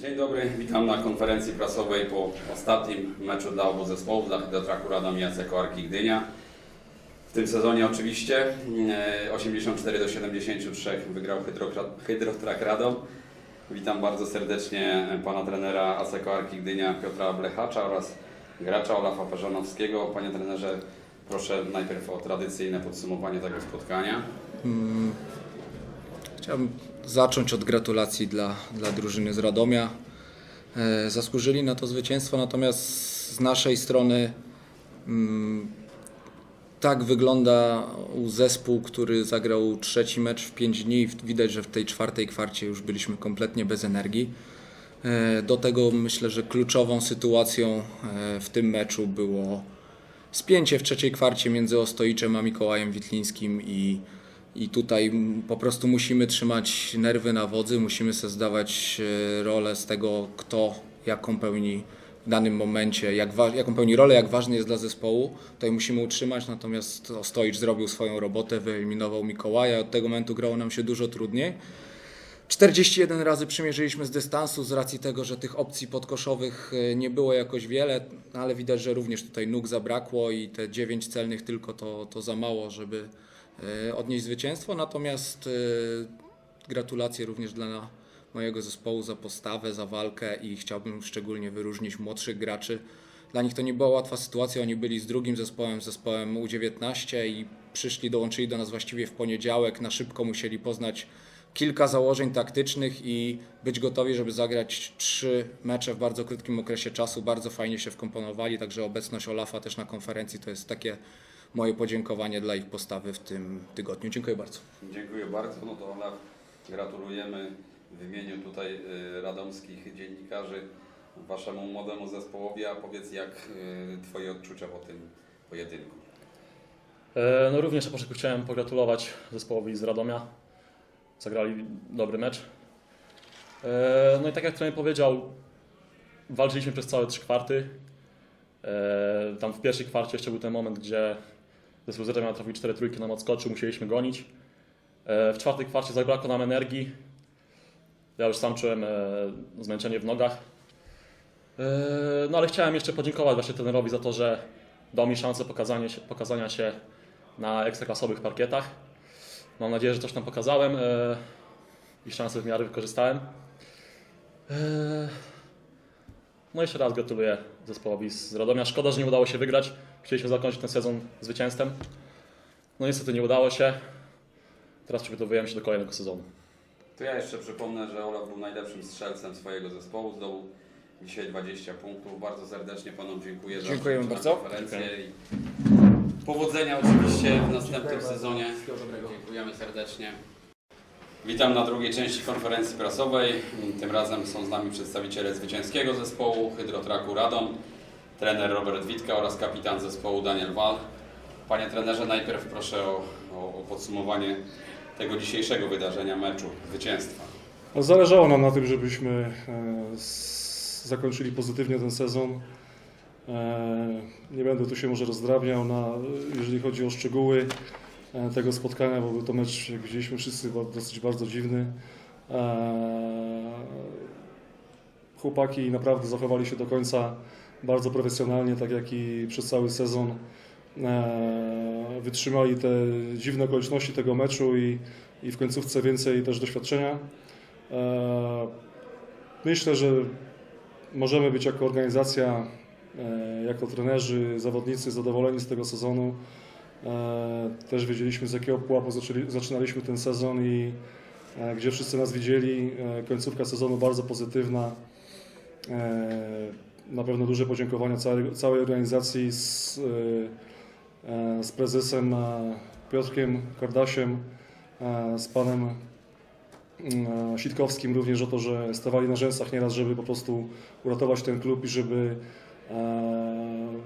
Dzień dobry, witam na konferencji prasowej po ostatnim meczu dla obu zespołów, dla Hydrotraku Radom i Arki Gdynia. W tym sezonie oczywiście e, 84 do 73 wygrał Hydrotrak Radom. Witam bardzo serdecznie pana trenera Aseko Arki Gdynia Piotra Blechacza oraz gracza Olafa Perzanowskiego. Panie trenerze, proszę najpierw o tradycyjne podsumowanie tego spotkania. Chciałbym zacząć od gratulacji dla, dla drużyny z Radomia. E, Zasłużyli na to zwycięstwo, natomiast z naszej strony mm, tak wygląda zespół, który zagrał trzeci mecz w 5 dni. Widać, że w tej czwartej kwarcie już byliśmy kompletnie bez energii. E, Do tego myślę, że kluczową sytuacją e, w tym meczu było spięcie w trzeciej kwarcie między Ostoiczem a Mikołajem Witlińskim i, i tutaj po prostu musimy trzymać nerwy na wodzy, musimy sobie zdawać e, rolę z tego, kto jaką pełni w danym momencie, jak jaką pełni rolę, jak ważny jest dla zespołu. Tutaj musimy utrzymać, natomiast Ostoicz zrobił swoją robotę, wyeliminował Mikołaja, od tego momentu grało nam się dużo trudniej. 41 razy przymierzyliśmy z dystansu z racji tego, że tych opcji podkoszowych e, nie było jakoś wiele, ale widać, że również tutaj nóg zabrakło i te 9 celnych tylko to, to za mało, żeby odnieść zwycięstwo. Natomiast e, gratulacje również dla mojego zespołu za postawę, za walkę i chciałbym szczególnie wyróżnić młodszych graczy. Dla nich to nie była łatwa sytuacja, oni byli z drugim zespołem, zespołem U19 i przyszli, dołączyli do nas właściwie w poniedziałek, na szybko musieli poznać kilka założeń taktycznych i być gotowi, żeby zagrać trzy mecze w bardzo krótkim okresie czasu. Bardzo fajnie się wkomponowali, także obecność Olafa też na konferencji to jest takie moje podziękowanie dla ich postawy w tym tygodniu. Dziękuję bardzo. Dziękuję bardzo. No to Olaf, gratulujemy w imieniu tutaj y, radomskich dziennikarzy Waszemu młodemu zespołowi, a powiedz jak y, Twoje odczucia po tym pojedynku. E, No również na początku chciałem pogratulować zespołowi z Radomia. Zagrali dobry mecz. E, No i tak jak trener powiedział, walczyliśmy przez całe trzy kwarty. E, Tam w pierwszej kwarcie jeszcze był ten moment, gdzie zespół z Radomia trafił 4 trójki nam odskoczył, musieliśmy gonić. E, W czwartej kwarcie zabrakło nam energii. Ja już sam czułem e, zmęczenie w nogach. E, No ale chciałem jeszcze podziękować właśnie trenerowi za to, że dał mi szansę pokazania się, pokazania się na ekstraklasowych parkietach. Mam nadzieję, że coś tam pokazałem i szansę w miarę wykorzystałem. No jeszcze raz gratuluję zespołowi z Radomia. Szkoda, że nie udało się wygrać. Chcieliśmy zakończyć ten sezon zwycięstwem. No niestety nie udało się. Teraz przygotowujemy się do kolejnego sezonu. To ja jeszcze przypomnę, że Olaf był najlepszym strzelcem swojego zespołu, zdobył dzisiaj 20 punktów. Bardzo serdecznie Panom dziękuję za Dziękujemy na bardzo. konferencję i powodzenia oczywiście w następnym sezonie. Dziękujemy serdecznie. Witam na drugiej części konferencji prasowej. Tym razem są z nami przedstawiciele zwycięskiego zespołu Hydrotraku Radom, trener Robert Witka oraz kapitan zespołu Daniel Wal. Panie trenerze, najpierw proszę o, o, podsumowanie tego dzisiejszego wydarzenia, meczu, zwycięstwa. No, Zależało nam na tym, żebyśmy e, zakończyli pozytywnie ten sezon. E, Nie będę tu się może rozdrabniał, na, jeżeli chodzi o szczegóły tego spotkania, bo był to mecz, jak widzieliśmy wszyscy, dosyć bardzo dziwny. E, Chłopaki naprawdę zachowali się do końca bardzo profesjonalnie, tak jak i przez cały sezon. E, Wytrzymali te dziwne okoliczności tego meczu i, i w końcówce więcej też doświadczenia. E, Myślę, że możemy być jako organizacja, e, jako trenerzy, zawodnicy zadowoleni z tego sezonu. E, Też wiedzieliśmy z jakiego pułapu zaczęli, zaczynaliśmy ten sezon i e, gdzie wszyscy nas widzieli. E, Końcówka sezonu bardzo pozytywna. Na pewno duże podziękowania całej, całej organizacji z, z prezesem Piotrkiem Kardasiem, z panem Sitkowskim również o to, że stawali na rzęsach nieraz, żeby po prostu uratować ten klub i żeby,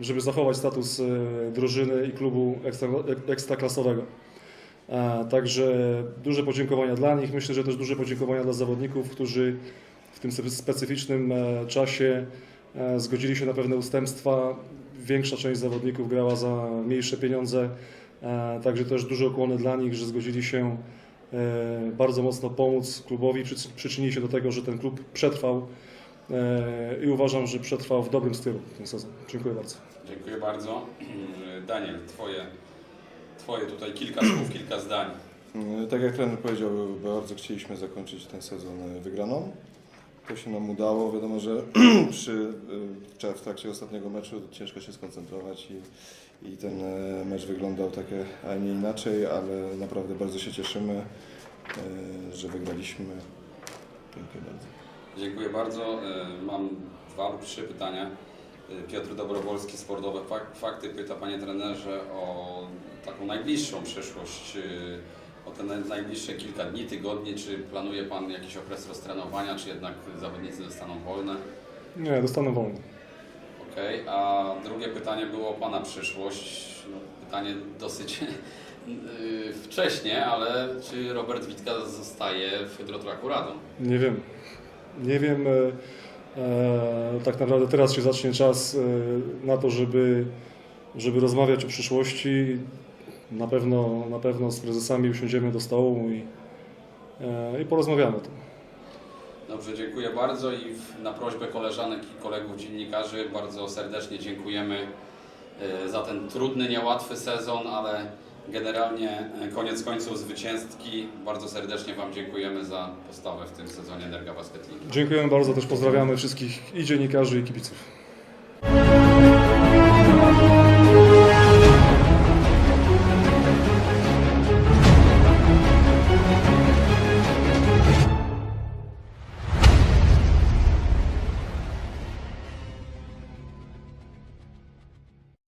żeby zachować status e, drużyny i klubu ekstra, ekstraklasowego. E, Także duże podziękowania dla nich. Myślę, że też duże podziękowania dla zawodników, którzy w tym spe- specyficznym e, czasie e, zgodzili się na pewne ustępstwa. Większa część zawodników grała za mniejsze pieniądze, e, także też duże ukłony dla nich, że zgodzili się e, bardzo mocno pomóc klubowi, przy- przyczynili się do tego, że ten klub przetrwał e, i uważam, że przetrwał w dobrym stylu ten sezon. Dziękuję bardzo. Dziękuję bardzo. Daniel, twoje, twoje tutaj kilka słów, kilka zdań. Mm, Tak jak trener powiedział, bardzo chcieliśmy zakończyć ten sezon e, wygraną. To się nam udało. Wiadomo, że przy, e, w trakcie ostatniego meczu ciężko się skoncentrować i, i ten e, mecz wyglądał tak, a nie inaczej, ale naprawdę bardzo się cieszymy, e, że wygraliśmy. Dziękuję bardzo. Dziękuję bardzo. E, Mam dwa lub trzy pytania. E, Piotr Dobrowolski, Sportowe Fak- Fakty, pyta Panie Trenerze o taką najbliższą przyszłość, e, o te naj- najbliższe kilka dni, tygodni. Czy planuje Pan jakiś okres roztrenowania, czy jednak zawodnicy zostaną wolne? Nie, dostanę wolny. Okej, a drugie pytanie było o Pana przyszłość. No, pytanie dosyć wcześnie, ale czy Robert Witka zostaje w Hydrotraku Radom? Nie wiem. Nie wiem. E, e, tak naprawdę teraz się zacznie czas e, na to, żeby, żeby rozmawiać o przyszłości. Na pewno, na pewno z prezesami usiądziemy do stołu i, i porozmawiamy o tym. Dobrze, dziękuję bardzo i na prośbę koleżanek i kolegów dziennikarzy bardzo serdecznie dziękujemy za ten trudny, niełatwy sezon, ale Generalnie e, koniec końców zwycięstki. Bardzo serdecznie Wam dziękujemy za postawę w tym sezonie Energa Basket League. Dziękujemy bardzo, też pozdrawiamy wszystkich i dziennikarzy i kibiców.